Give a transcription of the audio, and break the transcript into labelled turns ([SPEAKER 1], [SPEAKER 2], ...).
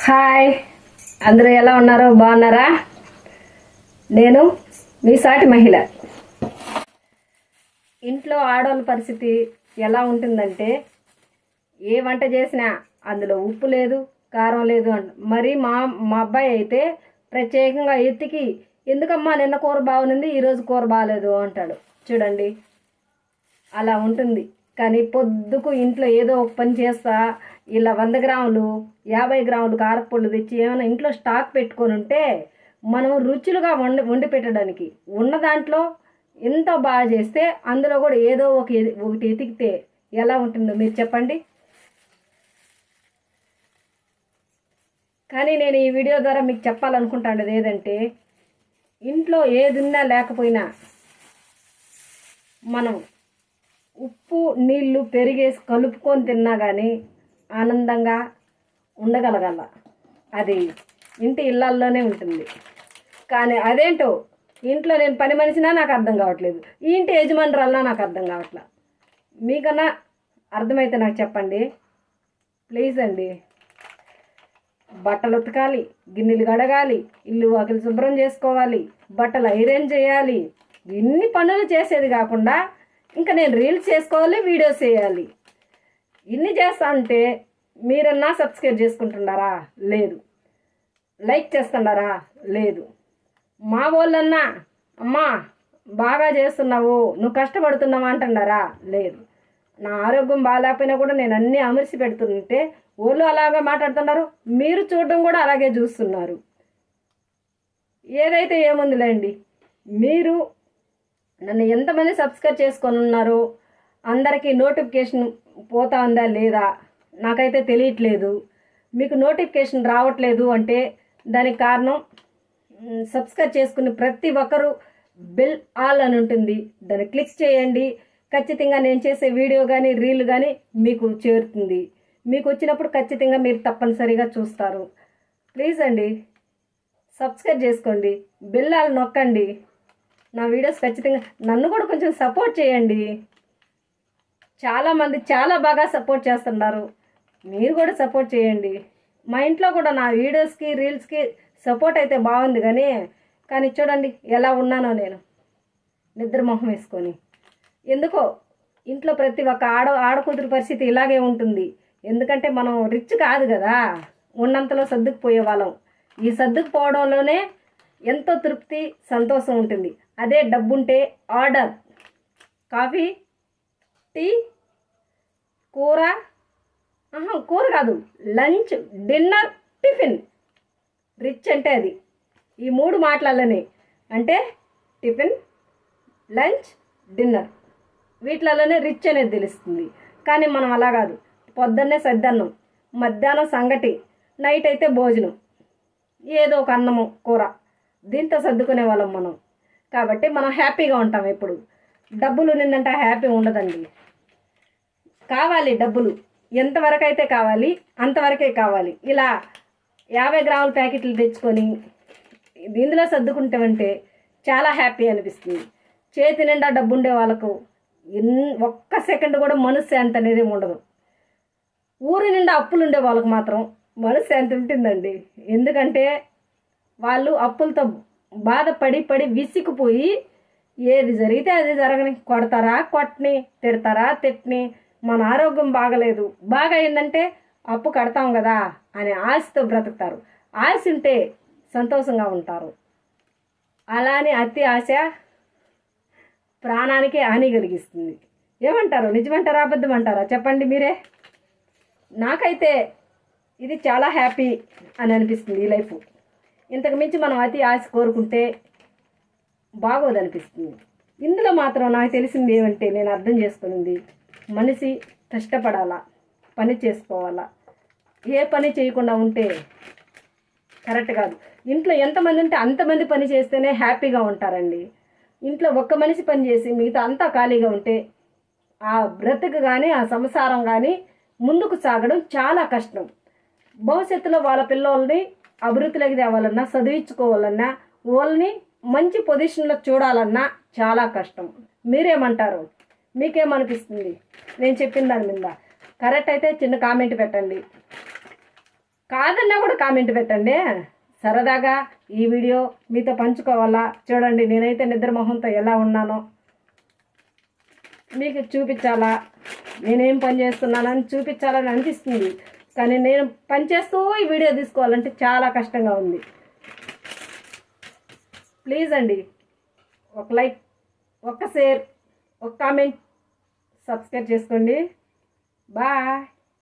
[SPEAKER 1] Hi. అందరూ ఎలా ఉన్నారో బాగున్నారా? నేను మీ సాటి మహిళ. ఇంట్లో ఆడవాళ్ళ పరిస్థితి ఎలా ఉంటుందంటే ఏ వంట చేసినా అందులో ఉప్పు లేదు కారం లేదు అంట మరి మా మా అబ్బాయి అయితే ప్రత్యేకంగా ఎత్తికి ఎందుకమ్మా నిన్న కూర బాగుంది ఈరోజు కూర బాగాలేదు అంటాడు. చూడండి. అలా ఉంటుంది. కానీ పొద్దుకు ఇంట్లో ఏదో ఒక పని చేస్తా ఇలా వంద గ్రాములు యాభై గ్రాములు కారపొళ్ళు తెచ్చి ఏమైనా ఇంట్లో స్టాక్ పెట్టుకొని ఉంటే మనం రుచులుగా వండి వండి పెట్టడానికి ఉన్న దాంట్లో ఎంత బాగా చేస్తే అందులో కూడా ఏదో ఒక ఒకటి ఎతికితే ఎలా ఉంటుందో మీరు చెప్పండి. కానీ నేను ఈ వీడియో ద్వారా మీకు చెప్పాలనుకుంటాను ఏదంటే ఇంట్లో ఏది ఉన్నా లేకపోయినా మనం ఉప్పు నీళ్ళు పెరిగేసి కలుపుకొని తిన్నా కానీ ఆనందంగా ఉండగలగల. అది ఇంటి ఇళ్ళల్లోనే ఉంటుంది. కానీ అదేంటో? ఇంట్లో నేను పని మనిషినా నాకు అర్థం కావట్లేదు. ఈ ఇంటి యజమానురాలనా నాకు అర్థం కావట్లేదు మీకన్నా అర్థమైతే నాకు చెప్పండి. ప్లీజ్ అండి. బట్టలు ఉతకాలి గిన్నెలు కడగాలి ఇల్లు వాకిలి శుభ్రం చేసుకోవాలి బట్టలు ఐరన్ చేయాలి. ఇన్ని పనులు చేసేది కాకుండా ఇంకా నేను రీల్స్ చేసుకోవాలి వీడియోస్ చేయాలి. ఇన్ని చేస్తా అంటే మీరన్నా సబ్స్క్రైబ్ చేసుకుంటున్నారా? లేదు. లైక్ చేస్తున్నారా? లేదు. మా వాళ్ళన్నా అమ్మా బాగా చేస్తున్నావు నువ్వు కష్టపడుతున్నావా? అంటున్నారా? లేదు. నా ఆరోగ్యం బాగాలేకపోయినా కూడా నేను అన్నీ అమర్చి పెడుతుంటే వాళ్ళు అలాగే మాట్లాడుతున్నారు. మీరు చూడడం కూడా అలాగే చూస్తున్నారు. ఏదైతే ఏముందిలేండి? మీరు నన్ను ఎంతమంది సబ్స్క్రైబ్ చేసుకొని ఉన్నారో అందరికీ నోటిఫికేషన్ పోతా ఉందా లేదా? నాకైతే తెలియట్లేదు. మీకు నోటిఫికేషన్ రావట్లేదు అంటే దానికి కారణం సబ్స్క్రైబ్ చేసుకుని ప్రతి ఒక్కరూ బిల్ ఆల్ అని ఉంటుంది. దాన్ని క్లిక్ చేయండి. ఖచ్చితంగా నేను చేసే వీడియో కానీ రీల్ కానీ మీకు చేరుతుంది. మీకు వచ్చినప్పుడు ఖచ్చితంగా మీరు తప్పనిసరిగా చూస్తారు. ప్లీజ్ అండి సబ్స్క్రైబ్ చేసుకోండి. బిల్ ఆల్ నొక్కండి. నా వీడియోస్ ఖచ్చితంగా నన్ను కూడా కొంచెం సపోర్ట్ చేయండి. చాలామంది చాలా బాగా సపోర్ట్ చేస్తున్నారు. మీరు కూడా సపోర్ట్ చేయండి. మా ఇంట్లో కూడా నా వీడియోస్కి రీల్స్కి సపోర్ట్ అయితే బాగుంది కానీ కానీ చూడండి ఎలా ఉన్నానో నేను. నిద్ర మొహం వేసుకొని. ఎందుకో ఇంట్లో ప్రతి ఒక్క ఆడ ఆడకూతురు పరిస్థితి ఇలాగే ఉంటుంది. ఎందుకంటే మనం రిచ్ కాదు కదా. ఉన్నంతలో సర్దుకుపోయే వాళ్ళం. ఈ సర్దుకుపోవడంలోనే ఎంతో తృప్తి సంతోషం ఉంటుంది. అదే డబ్బుంటే ఆర్డర్. కాఫీ టీ కూర ఆహా, కూర కాదు లంచ్ డిన్నర్ టిఫిన్. రిచ్ అంటే అది. ఈ మూడు మాటలలోనే అంటే టిఫిన్ లంచ్ డిన్నర్. వీటిలలోనే రిచ్ అనేది తెలుస్తుంది. కానీ మనం అలా కాదు. పొద్దున్నే సద్దన్నం మధ్యాహ్నం సంగటి నైట్ అయితే భోజనం. ఏదో ఒక అన్నము కూర. దీంతో సర్దుకునే వాళ్ళం మనం. కాబట్టి మనం హ్యాపీగా ఉంటాం ఎప్పుడు. డబ్బులు నిందంటే హ్యాపీ ఉండదండి. కావాలి డబ్బులు. ఎంతవరకు అయితే కావాలి అంతవరకే కావాలి. ఇలా యాభై గ్రాముల ప్యాకెట్లు తెచ్చుకొని ఇందులో సర్దుకుంటామంటే చాలా హ్యాపీ అనిపిస్తుంది. చేతి నిండా డబ్బు ఉండే వాళ్ళకు ఎన్ ఒక్క సెకండ్ కూడా మనశ్శాంతి అనేది ఉండదు. ఊరి నిండా అప్పులు ఉండే వాళ్ళకు మాత్రం మనశ్శాంతి ఉంటుందండి. ఎందుకంటే వాళ్ళు అప్పులతో బాధపడి పడి విసిగిపోయి ఏది జరిగితే అది జరగని కొడతారా కొట్టని తిడతారా తిట్టని మన ఆరోగ్యం బాగలేదు. బాగా అయిందంటే అప్పు కడతాం కదా అనే ఆశతో బ్రతుకుతారు. ఆశ ఉంటే సంతోషంగా ఉంటారు. అలానే అతి ఆశ ప్రాణానికి హాని కలిగిస్తుంది. ఏమంటారు? నిజమంటారా? అబద్ధం అంటారా చెప్పండి మీరే. నాకైతే ఇది చాలా హ్యాపీ అని అనిపిస్తుంది ఈ లైఫ్. ఇంతకు మించి మనం అతి ఆశ కోరుకుంటే బాగోదనిపిస్తుంది. ఇందులో మాత్రం నాకు తెలిసింది ఏమంటే నేను అర్థం చేసుకునింది మనిషి కష్టపడాలా? పని చేసుకోవాలా? ఏ పని చేయకుండా ఉంటే కరెక్ట్ కాదు. ఇంట్లో ఎంతమంది ఉంటే అంతమంది పని చేస్తేనే హ్యాపీగా ఉంటారండి. ఇంట్లో ఒక్క మనిషి పని చేసి మిగతా అంతా ఖాళీగా ఉంటే ఆ బ్రతుకు కానీ ఆ సంసారం కానీ ముందుకు సాగడం చాలా కష్టం. భవిష్యత్తులో వాళ్ళ పిల్లల్ని అభివృద్ధిలోకి తేవాలన్నా చదివించుకోవాలన్నా వాళ్ళని మంచి పొజిషన్లో చూడాలన్నా చాలా కష్టం. మీరేమంటారు? మీకేమనిపిస్తుంది? నేను చెప్పిన దాని మీద. కరెక్ట్ అయితే చిన్న కామెంట్ పెట్టండి. కాదన్నా కూడా కామెంట్ పెట్టండి. సరదాగా ఈ వీడియో మీతో పంచుకోవాలా? చూడండి నేనైతే నిద్ర మొహంతో ఎలా ఉన్నానో. మీకు చూపించాలా? నేనేం పని చేస్తున్నానని చూపించాలని అనిపిస్తుంది. కానీ నేను పని చేస్తూ ఈ వీడియో తీసుకోవాలంటే చాలా కష్టంగా ఉంది. ప్లీజ్ అండి ఒక లైక్ ఒక షేర్ ఒక కామెంట్ సబ్స్క్రైబ్ చేసుకోండి. బాయ్